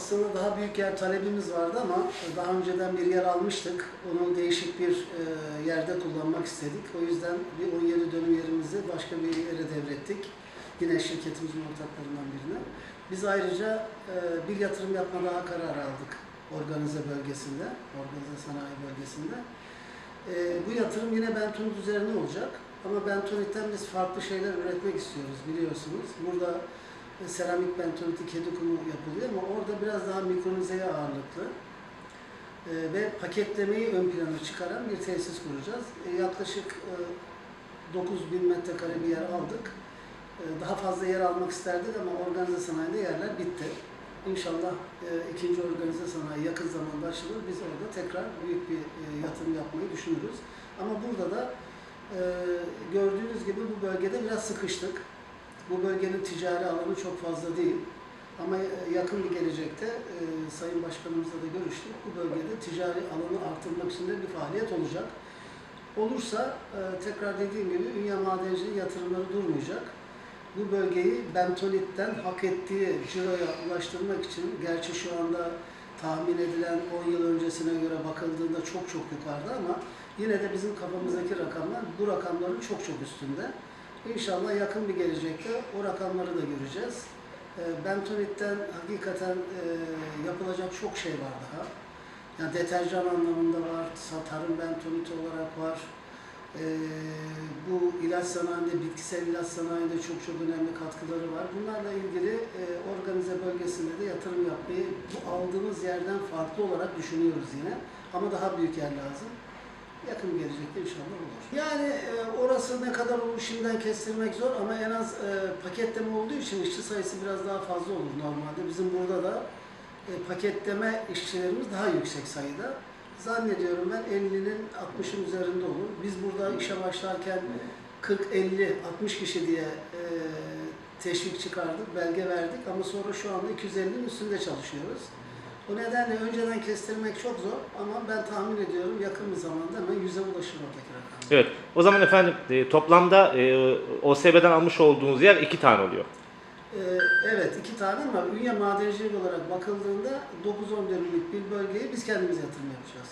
aslında daha büyük yer talebimiz vardı ama daha önceden bir yer almıştık. Onu değişik bir e, yerde kullanmak istedik. O yüzden bir 17 dönüm yerimizi başka bir yere devrettik. Yine şirketimizin ortaklarından birine. Biz ayrıca e, bir yatırım yapma daha kararı aldık organize bölgesinde, organize sanayi bölgesinde. E, bu yatırım yine Bentonit üzerine olacak. Ama Bentonit'ten biz farklı şeyler üretmek istiyoruz biliyorsunuz. Burada e, seramik bentoniti kedi kumu yapılıyor ama orada biraz daha mikronizeye ağırlıklı e, ve paketlemeyi ön plana çıkaran bir tesis kuracağız. E, yaklaşık e, 9000 metrekare bir yer aldık. E, daha fazla yer almak isterdik ama organize sanayide yerler bitti. İnşallah e, ikinci organize sanayi yakın zamanda açılır. Biz orada tekrar büyük bir e, yatırım yapmayı düşünürüz. Ama burada da e, gördüğünüz gibi bu bölgede biraz sıkıştık. Bu bölgenin ticari alanı çok fazla değil. Ama yakın bir gelecekte e, Sayın Başkanımızla da görüştük. Bu bölgede ticari alanı artırmak için de bir faaliyet olacak. Olursa e, tekrar dediğim gibi Ünye Madenciliği yatırımları durmayacak. Bu bölgeyi bentonitten hak ettiği ciroya ulaştırmak için gerçi şu anda tahmin edilen 10 yıl öncesine göre bakıldığında çok çok yukarıda ama yine de bizim kafamızdaki rakamlar bu rakamların çok çok üstünde. İnşallah yakın bir gelecekte o rakamları da göreceğiz. E, Bentonit'ten hakikaten e, yapılacak çok şey var daha. Yani deterjan anlamında var, tarım bentoniti olarak var. E, bu ilaç sanayinde, bitkisel ilaç sanayinde çok çok önemli katkıları var. Bunlarla ilgili e, organize bölgesinde de yatırım yapmayı bu aldığımız yerden farklı olarak düşünüyoruz yine. Ama daha büyük yer lazım. Yakın gelecekte inşallah olur. Yani e, orası ne kadar olur şimdiden kestirmek zor ama en az e, paketleme olduğu için işçi sayısı biraz daha fazla olur normalde. Bizim burada da e, paketleme işçilerimiz daha yüksek sayıda. Zannediyorum ben 50'nin 60'ın üzerinde olur. Biz burada işe başlarken 40, 50, 60 kişi diye e, teşvik çıkardık, belge verdik ama sonra şu anda 250'nin üstünde çalışıyoruz. O nedenle önceden kestirmek çok zor ama ben tahmin ediyorum yakın bir zamanda hemen yüze ulaşır oradaki rakam. Evet. O zaman efendim e, toplamda e, OSB'den almış olduğunuz yer iki tane oluyor. Ee, evet iki tane ama Ünye madencilik olarak bakıldığında 9-10 dönümlük bir bölgeyi biz kendimiz yatırım yapacağız.